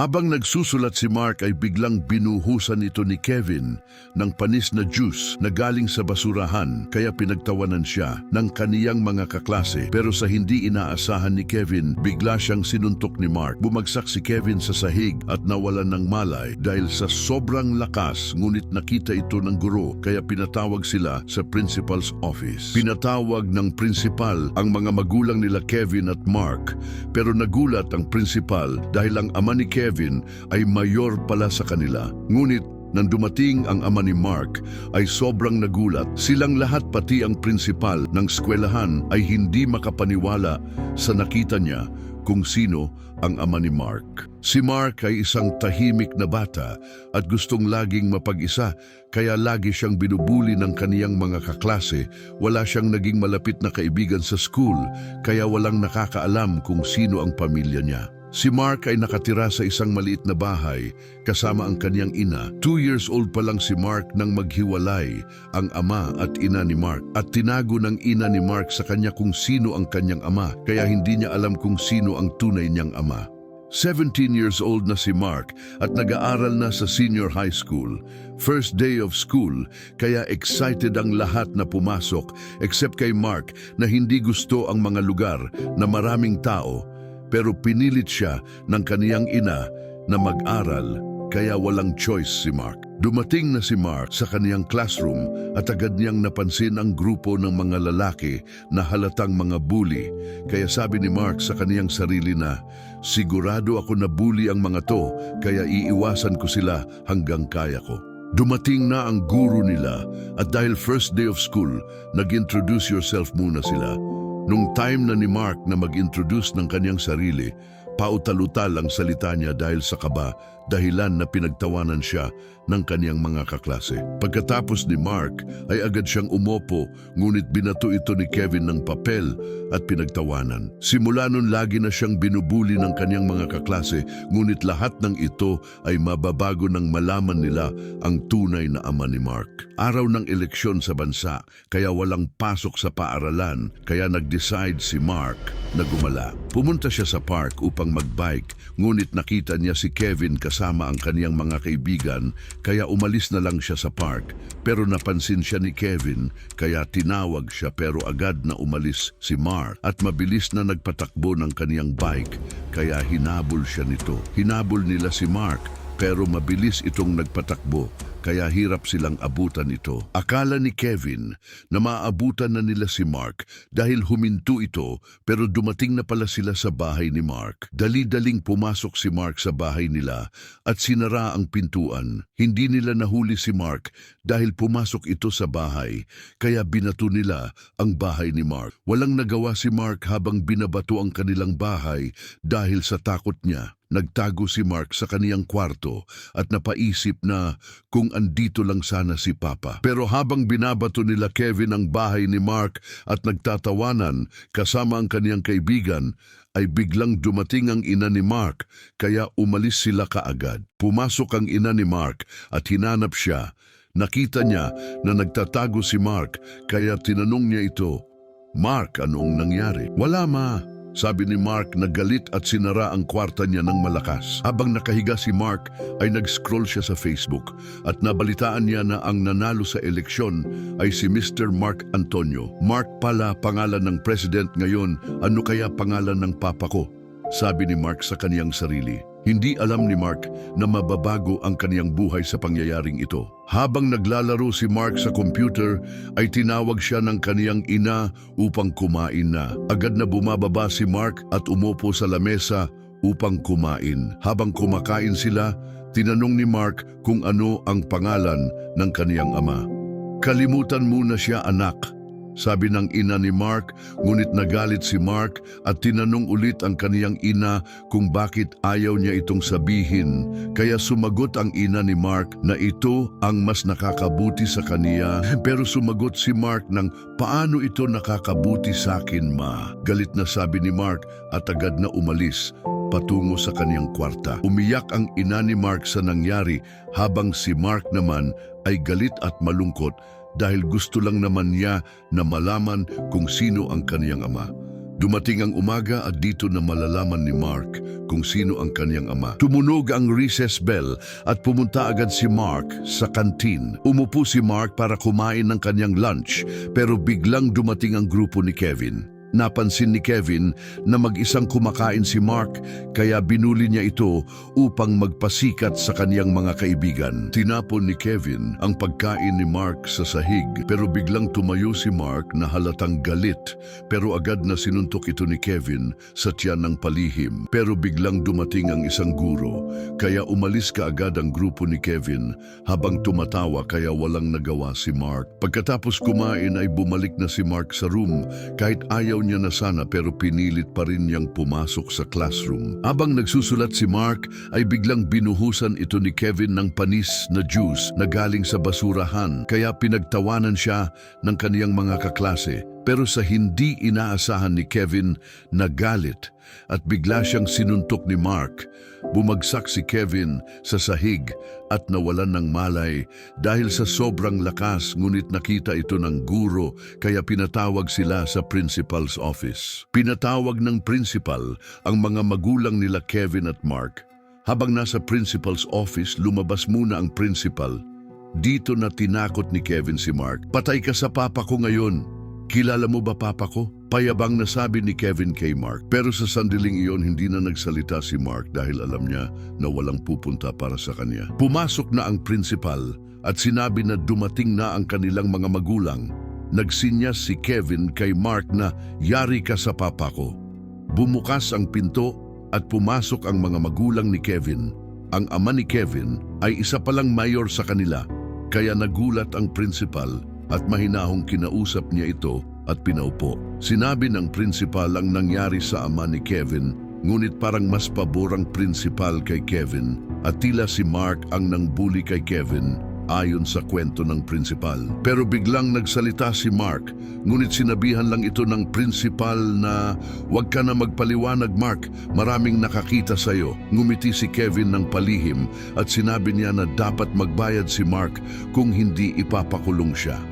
Habang nagsusulat si Mark ay biglang binuhusan ito ni Kevin ng panis na juice na galing sa basurahan kaya pinagtawanan siya ng kaniyang mga kaklase. Pero sa hindi inaasahan ni Kevin, bigla siyang sinuntok ni Mark. Bumagsak si Kevin sa sahig at nawalan ng malay dahil sa sobrang lakas ngunit nakita ito ng guro kaya pinatawag sila sa principal's office. Pinatawag ng principal ang mga magulang nila Kevin at Mark pero nagulat ang principal dahil ang ama ni Kevin ay mayor pala sa kanila. Ngunit nang dumating ang ama ni Mark ay sobrang nagulat. Silang lahat pati ang prinsipal ng skwelahan ay hindi makapaniwala sa nakita niya kung sino ang ama ni Mark. Si Mark ay isang tahimik na bata at gustong laging mapag-isa kaya lagi siyang binubuli ng kaniyang mga kaklase. Wala siyang naging malapit na kaibigan sa school kaya walang nakakaalam kung sino ang pamilya niya. Si Mark ay nakatira sa isang maliit na bahay kasama ang kanyang ina. Two years old pa lang si Mark nang maghiwalay ang ama at ina ni Mark at tinago ng ina ni Mark sa kanya kung sino ang kanyang ama kaya hindi niya alam kung sino ang tunay niyang ama. 17 years old na si Mark at nag-aaral na sa senior high school. First day of school, kaya excited ang lahat na pumasok except kay Mark na hindi gusto ang mga lugar na maraming tao pero pinilit siya ng kaniyang ina na mag-aral kaya walang choice si Mark. Dumating na si Mark sa kaniyang classroom at agad niyang napansin ang grupo ng mga lalaki na halatang mga bully. Kaya sabi ni Mark sa kaniyang sarili na, Sigurado ako na bully ang mga to kaya iiwasan ko sila hanggang kaya ko. Dumating na ang guru nila at dahil first day of school, nag-introduce yourself muna sila. Nung time na ni Mark na mag-introduce ng kanyang sarili, pautal-utal ang salita niya dahil sa kaba, dahilan na pinagtawanan siya ng kanyang mga kaklase. Pagkatapos ni Mark ay agad siyang umopo, ngunit binato ito ni Kevin ng papel at pinagtawanan. Simula nun lagi na siyang binubuli ng kanyang mga kaklase, ngunit lahat ng ito ay mababago nang malaman nila ang tunay na ama ni Mark. Araw ng eleksyon sa bansa, kaya walang pasok sa paaralan, kaya nag-decide si Mark na gumala. Pumunta siya sa park upang magbike, ngunit nakita niya si Kevin kasama ang kaniyang mga kaibigan, kaya umalis na lang siya sa park. Pero napansin siya ni Kevin, kaya tinawag siya pero agad na umalis si Mark at mabilis na nagpatakbo ng kaniyang bike, kaya hinabol siya nito. Hinabol nila si Mark pero mabilis itong nagpatakbo kaya hirap silang abutan ito. Akala ni Kevin na maabutan na nila si Mark dahil huminto ito pero dumating na pala sila sa bahay ni Mark. Dali-daling pumasok si Mark sa bahay nila at sinara ang pintuan. Hindi nila nahuli si Mark dahil pumasok ito sa bahay kaya binato nila ang bahay ni Mark. Walang nagawa si Mark habang binabato ang kanilang bahay dahil sa takot niya. Nagtago si Mark sa kaniyang kwarto at napaisip na kung andito lang sana si Papa. Pero habang binabato nila Kevin ang bahay ni Mark at nagtatawanan kasama ang kaniyang kaibigan, ay biglang dumating ang ina ni Mark kaya umalis sila kaagad. Pumasok ang ina ni Mark at hinanap siya. Nakita niya na nagtatago si Mark kaya tinanong niya ito, Mark, anong nangyari? Wala ma, sabi ni Mark na galit at sinara ang kwarta niya ng malakas. Habang nakahiga si Mark ay nag-scroll siya sa Facebook at nabalitaan niya na ang nanalo sa eleksyon ay si Mr. Mark Antonio. Mark pala pangalan ng president ngayon, ano kaya pangalan ng papa ko? Sabi ni Mark sa kaniyang sarili. Hindi alam ni Mark na mababago ang kaniyang buhay sa pangyayaring ito. Habang naglalaro si Mark sa computer, ay tinawag siya ng kaniyang ina upang kumain na. Agad na bumababa si Mark at umupo sa lamesa upang kumain. Habang kumakain sila, tinanong ni Mark kung ano ang pangalan ng kaniyang ama. Kalimutan muna siya anak, sabi ng ina ni Mark, ngunit nagalit si Mark at tinanong ulit ang kaniyang ina kung bakit ayaw niya itong sabihin. Kaya sumagot ang ina ni Mark na ito ang mas nakakabuti sa kaniya. Pero sumagot si Mark ng paano ito nakakabuti sa akin ma? Galit na sabi ni Mark at agad na umalis patungo sa kaniyang kwarta. Umiyak ang ina ni Mark sa nangyari habang si Mark naman ay galit at malungkot dahil gusto lang naman niya na malaman kung sino ang kaniyang ama. Dumating ang umaga at dito na malalaman ni Mark kung sino ang kanyang ama. Tumunog ang recess bell at pumunta agad si Mark sa kantin. Umupo si Mark para kumain ng kanyang lunch pero biglang dumating ang grupo ni Kevin. Napansin ni Kevin na mag-isang kumakain si Mark kaya binuli niya ito upang magpasikat sa kaniyang mga kaibigan. Tinapon ni Kevin ang pagkain ni Mark sa sahig pero biglang tumayo si Mark na halatang galit pero agad na sinuntok ito ni Kevin sa tiyan ng palihim. Pero biglang dumating ang isang guro kaya umalis ka agad ang grupo ni Kevin habang tumatawa kaya walang nagawa si Mark. Pagkatapos kumain ay bumalik na si Mark sa room kahit ayaw niya na sana pero pinilit pa rin niyang pumasok sa classroom. Habang nagsusulat si Mark ay biglang binuhusan ito ni Kevin ng panis na juice na galing sa basurahan kaya pinagtawanan siya ng kaniyang mga kaklase. Pero sa hindi inaasahan ni Kevin na galit at bigla siyang sinuntok ni Mark, bumagsak si Kevin sa sahig at nawalan ng malay dahil sa sobrang lakas ngunit nakita ito ng guro kaya pinatawag sila sa principal's office. Pinatawag ng principal ang mga magulang nila Kevin at Mark. Habang nasa principal's office, lumabas muna ang principal. Dito na tinakot ni Kevin si Mark. Patay ka sa papa ko ngayon. Kilala mo ba papa ko? Payabang nasabi ni Kevin kay Mark. Pero sa sandiling iyon hindi na nagsalita si Mark dahil alam niya na walang pupunta para sa kanya. Pumasok na ang principal at sinabi na dumating na ang kanilang mga magulang. Nagsinyas si Kevin kay Mark na yari ka sa papa ko. Bumukas ang pinto at pumasok ang mga magulang ni Kevin. Ang ama ni Kevin ay isa palang mayor sa kanila kaya nagulat ang principal at mahinahong kinausap niya ito at pinaupo. Sinabi ng principal ang nangyari sa ama ni Kevin ngunit parang mas pabor ang principal kay Kevin at tila si Mark ang nangbuli kay Kevin ayon sa kwento ng principal. Pero biglang nagsalita si Mark, ngunit sinabihan lang ito ng principal na huwag ka na magpaliwanag Mark, maraming nakakita sa'yo. Ngumiti si Kevin ng palihim at sinabi niya na dapat magbayad si Mark kung hindi ipapakulong siya.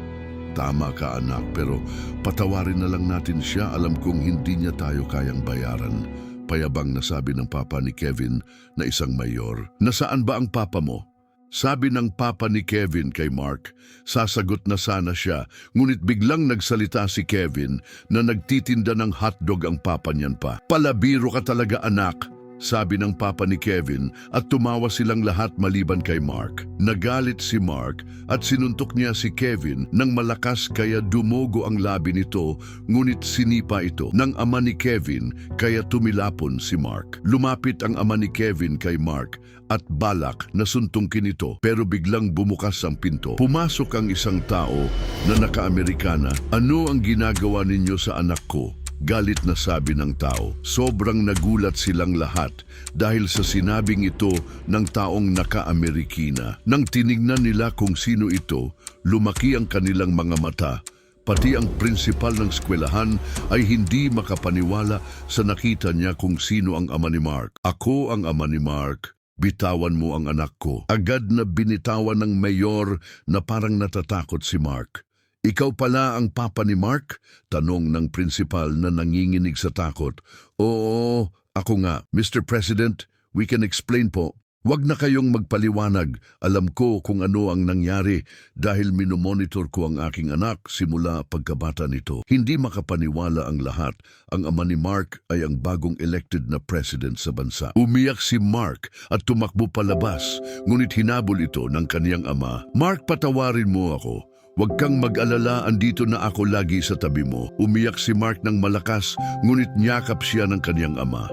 Tama ka anak, pero patawarin na lang natin siya. Alam kong hindi niya tayo kayang bayaran. Payabang nasabi ng papa ni Kevin na isang mayor. Nasaan ba ang papa mo? Sabi ng papa ni Kevin kay Mark, sasagot na sana siya, ngunit biglang nagsalita si Kevin na nagtitinda ng hotdog ang papa niyan pa. Palabiro ka talaga anak, sabi ng papa ni Kevin at tumawa silang lahat maliban kay Mark. Nagalit si Mark at sinuntok niya si Kevin ng malakas kaya dumogo ang labi nito ngunit sinipa ito ng ama ni Kevin kaya tumilapon si Mark. Lumapit ang ama ni Kevin kay Mark at balak na suntungkin ito pero biglang bumukas ang pinto. Pumasok ang isang tao na naka-Amerikana. Ano ang ginagawa ninyo sa anak ko? Galit na sabi ng tao. Sobrang nagulat silang lahat dahil sa sinabing ito ng taong naka-Amerikina. Nang tinignan nila kung sino ito, lumaki ang kanilang mga mata. Pati ang prinsipal ng eskwelahan ay hindi makapaniwala sa nakita niya kung sino ang ama ni Mark. Ako ang ama ni Mark. Bitawan mo ang anak ko. Agad na binitawan ng mayor na parang natatakot si Mark. Ikaw pala ang papa ni Mark? Tanong ng principal na nanginginig sa takot. Oo, ako nga. Mr. President, we can explain po. Huwag na kayong magpaliwanag. Alam ko kung ano ang nangyari dahil minomonitor ko ang aking anak simula pagkabata nito. Hindi makapaniwala ang lahat. Ang ama ni Mark ay ang bagong elected na president sa bansa. Umiyak si Mark at tumakbo palabas, ngunit hinabol ito ng kaniyang ama. Mark, patawarin mo ako. Huwag kang mag-alala, andito na ako lagi sa tabi mo. Umiyak si Mark ng malakas, ngunit niyakap siya ng kaniyang ama.